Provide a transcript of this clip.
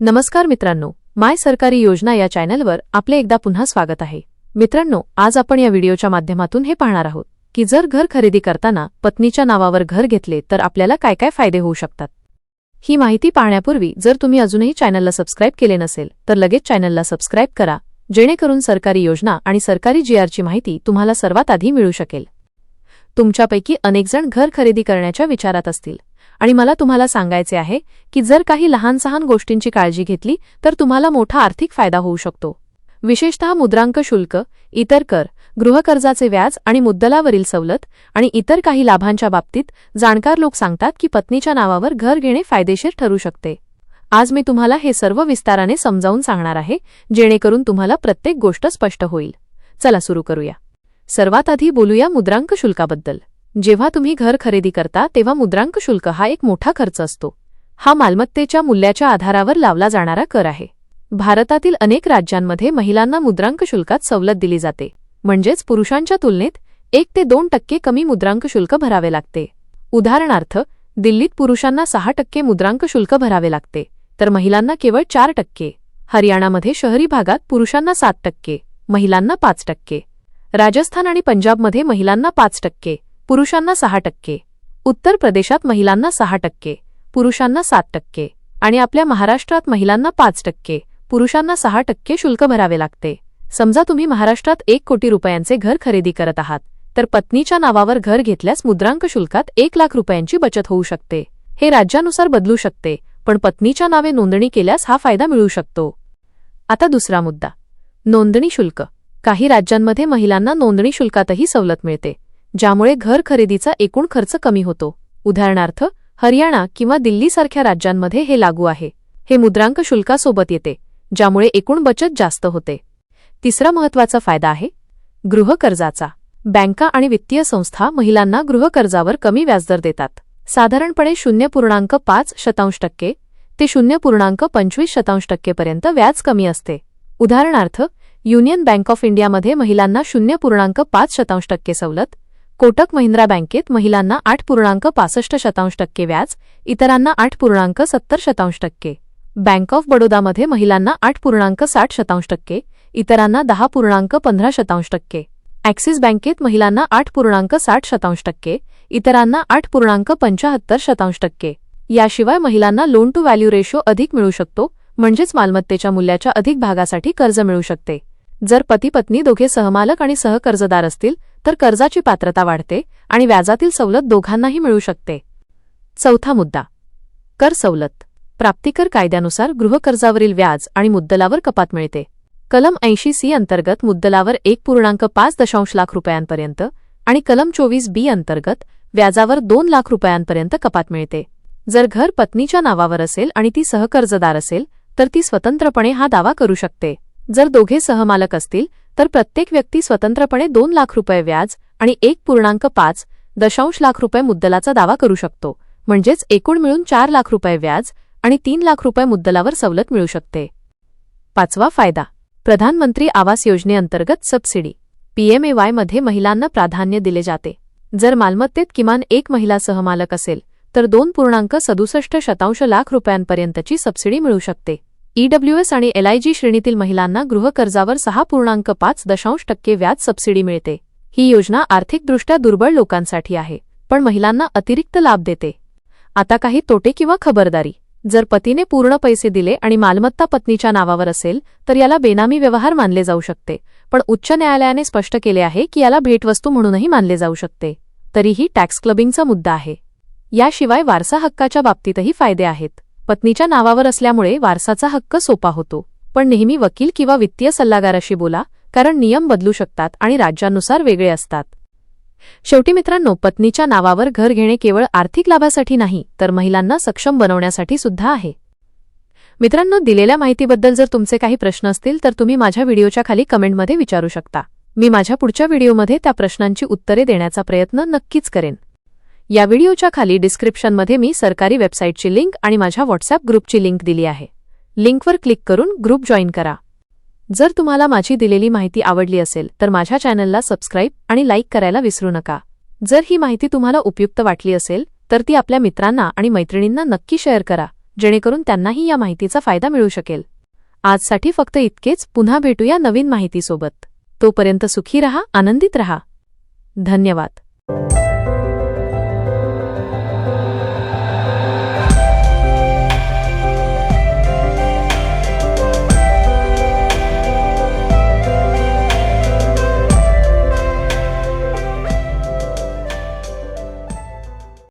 नमस्कार मित्रांनो माय सरकारी योजना या चॅनलवर आपले एकदा पुन्हा स्वागत आहे. मित्रांनो आज आपण या व्हिडिओच्या माध्यमातून हे पाहणार आहोत की जर घर खरेदी करताना पत्नीच्या नावावर घर घेतले तर आपल्याला काय काय फायदे होऊ शकतात? ही माहिती पाहण्यापूर्वी जर तुम्ही अजूनही चॅनलला सबस्क्राईब केले नसेल तर लगेच चॅनलला सबस्क्राईब करा जेणेकरून सरकारी योजना आणि सरकारी जीआरची माहिती तुम्हाला सर्वात आधी मिळू शकेल. तुमच्यापैकी अनेकजण घर खरेदी करण्याच्या विचारात असतील. आणि मला तुम्हाला सांगायचे आहे की जर काही लहान सहान गोष्टींची काळजी घेतली तर तुम्हाला मोठा आर्थिक फायदा होऊ शकतो. विशेषतः मुद्रांक शुल्क इतर कर गृहकर्जाचे व्याज आणि मुद्दलावरील सवलत आणि इतर काही लाभांच्या बाबतीत जाणकार लोक सांगतात की पत्नीच्या नावावर घर घेणे फायदेशीर ठरू शकते. आज मी तुम्हाला हे सर्व विस्ताराने समजावून सांगणार आहे जेणेकरून तुम्हाला प्रत्येक गोष्ट स्पष्ट होईल. चला सुरू करूया. सर्वात आधी बोलूया मुद्रांक शुल्काबद्दल. जेव्हा तुम्ही घर खरेदी करता तेव्हा मुद्रांक शुल्क हा एक मोठा खर्च असतो. हा मालमत्तेच्या मूल्याच्या आधारावर लावला जाणारा कर आहे. भारतातील अनेक राज्यांमध्ये महिलांना मुद्रांक शुल्कात सवलत दिली जाते. म्हणजेच पुरुषांच्या तुलनेत एक ते दोन टक्के कमी मुद्रांक शुल्क भरावे लागते. उदाहरणार्थ दिल्लीत पुरुषांना सहा टक्के मुद्रांक शुल्क भरावे लागते तर महिलांना केवळ चार टक्के. हरियाणामध्ये शहरी भागात पुरुषांना सात टक्के महिलांना पाच टक्के. राजस्थान आणि पंजाबमध्ये महिलांना पाच टक्के. पुरुषांना सहा टक्के. उत्तर प्रदेशात महिलांना सहा टक्के. पुरुषांना सात टक्के. आणि आपल्या महाराष्ट्रात महिलांना पाच टक्के. पुरुषांना सहा टक्के शुल्क भरावे लागते. समजा तुम्ही महाराष्ट्रात एक कोटी रुपयांचे घर खरेदी करत आहात तर पत्नीच्या नावावर घर घेतल्यास मुद्रांक शुल्कात एक लाख रुपयांची बचत होऊ शकते. हे राज्यानुसार बदलू शकते पण पत्नीच्या नावे नोंदणी केल्यास हा फायदा मिळू शकतो. आता दुसरा मुद्दा. नोंदणी शुल्क. काही राज्यांमध्ये महिलांना नोंदणी शुल्कातही सवलत मिळते. ज्यामुळे घर खरेदीचा एकूण खर्च कमी होतो. उदाहरणार्थ हरियाणा किंवा दिल्लीसारख्या राज्यांमध्ये हे लागू आहे. हे मुद्रांक शुल्कासोबत येते ज्यामुळे एकूण बचत जास्त होते. तिसरा महत्त्वाचा फायदा आहे गृहकर्जाचा. बँका आणि वित्तीय संस्था महिलांना गृहकर्जावर कमी व्याजदर देतात. साधारणपणे शून्य पूर्णांक पाच शतांश टक्के ते शून्य पूर्णांक पंचवीस शतांश टक्केपर्यंत व्याज कमी असते. उदाहरणार्थ युनियन बँक ऑफ इंडियामध्ये महिलांना शून्य पूर्णांक पाच शतांश टक्के सवलत कोटक महिंद्रा बँकेत महिलांना आठ पूर्णांक पासष्ट शतांश टक्के व्याज इतरांना आठ पूर्णांक सत्तर शतांश टक्के. बँक ऑफ बडोदामध्ये महिलांना आठ पूर्णांक साठ शतांश टक्के इतरांना दहा पूर्णांक पंधरा शतांश टक्के. ॲक्सिस बँकेत महिलांना आठ पूर्णांक साठ शतांश टक्के इतरांना आठ पूर्णांक पंचाहत्तर शतांश टक्के. याशिवाय महिलांना लोन टू व्हॅल्यू रेशो अधिक मिळू शकतो म्हणजेच मालमत्तेच्या मूल्याच्या अधिक भागासाठी कर्ज मिळू शकते. जर पती पत्नी दोघे सहमालक आणि सहकर्जदार असतील तर कर्जाची पात्रता वाढते आणि व्याजातील सवलत दोघांनाही मिळू शकते. चौथा मुद्दा. कर सवलत. प्राप्तिकर कायद्यानुसार गृहकर्जावरील व्याज आणि मुद्दलावर कपात मिळते. कलम ऐंशी सी अंतर्गत मुद्दलावर एक पूर्णांक पाच दशांश लाख रुपयांपर्यंत आणि कलम चोवीस बी अंतर्गत व्याजावर दोन लाख रुपयांपर्यंत कपात मिळते. जर घर पत्नीच्या नावावर असेल आणि ती सहकर्जदार असेल तर ती स्वतंत्रपणे हा दावा करू शकते. जर दोघे सहमालक असतील तर प्रत्येक व्यक्ती स्वतंत्रपणे दोन लाख रुपये व्याज आणि एक पूर्णांक पाच दशांश लाख रुपये मुद्दलाचा दावा करू शकतो. म्हणजेच एकूण मिळून चार लाख रुपये व्याज आणि तीन लाख रुपये मुद्दलावर सवलत मिळू शकते. पाचवा फायदा. प्रधानमंत्री आवास योजनेअंतर्गत सबसिडी. पीएमएवायमध्ये महिलांना प्राधान्य दिले जाते. जर मालमत्तेत किमान एक महिला सहमालक असेल तर दोन पूर्णांक सदुसष्ट शतांश लाख रुपयांपर्यंतची सबसिडी मिळू शकते. ईडब्ल्यूएस आणि एलआयजी श्रेणीतील महिलांना गृहकर्जावर सहा पूर्णांक पाच दशांश टक्के व्याज सबसिडी मिळते. ही योजना आर्थिकदृष्ट्या दुर्बळ लोकांसाठी आहे पण महिलांना अतिरिक्त लाभ देते. आता काही तोटे किंवा खबरदारी. जर पतीने पूर्ण पैसे दिले आणि मालमत्ता पत्नीच्या नावावर असेल तर याला बेनामी व्यवहार मानले जाऊ शकते पण उच्च न्यायालयाने स्पष्ट केले आहे की याला भेटवस्तू म्हणूनही मानले जाऊ शकते. तरीही टॅक्स क्लबिंगचा मुद्दा आहे. याशिवाय वारसा हक्काच्या बाबतीतही फायदे आहेत. पत्नीच्या नावावर असल्यामुळे वारसाचा हक्क सोपा होतो. पण नेहमी वकील किंवा वित्तीय सल्लागाराशी बोला कारण नियम बदलू शकतात आणि राज्यानुसार वेगळे असतात. शेवटी मित्रांनो पत्नीच्या नावावर घर घेणे केवळ आर्थिक लाभासाठी नाही तर महिलांना सक्षम बनवण्यासाठी सुद्धा आहे. मित्रांनो दिलेल्या माहितीबद्दल जर तुमचे काही प्रश्न असतील तर तुम्ही माझ्या व्हिडिओच्या खाली कमेंटमध्ये विचारू शकता. मी माझ्या पुढच्या व्हिडिओमध्ये त्या प्रश्नांची उत्तरे देण्याचा प्रयत्न नक्कीच करेन. या व्हिडिओच्या खाली डिस्क्रिप्शनमध्ये मी सरकारी वेबसाईटची लिंक आणि माझ्या व्हॉट्सअप ग्रुपची लिंक दिली आहे. लिंकवर क्लिक करून ग्रुप जॉईन करा. जर तुम्हाला माझी दिलेली माहिती आवडली असेल तर माझ्या चॅनलला सबस्क्राईब आणि लाईक करायला विसरू नका. जर ही माहिती तुम्हाला उपयुक्त वाटली असेल तर ती आपल्या मित्रांना आणि मैत्रिणींना नक्की शेअर करा जेणेकरून त्यांनाही या माहितीचा फायदा मिळू शकेल. आजसाठी फक्त इतकेच पुन्हा भेटूया नवीन माहितीसोबत. तोपर्यंत सुखी रहा आनंदित रहा. धन्यवाद.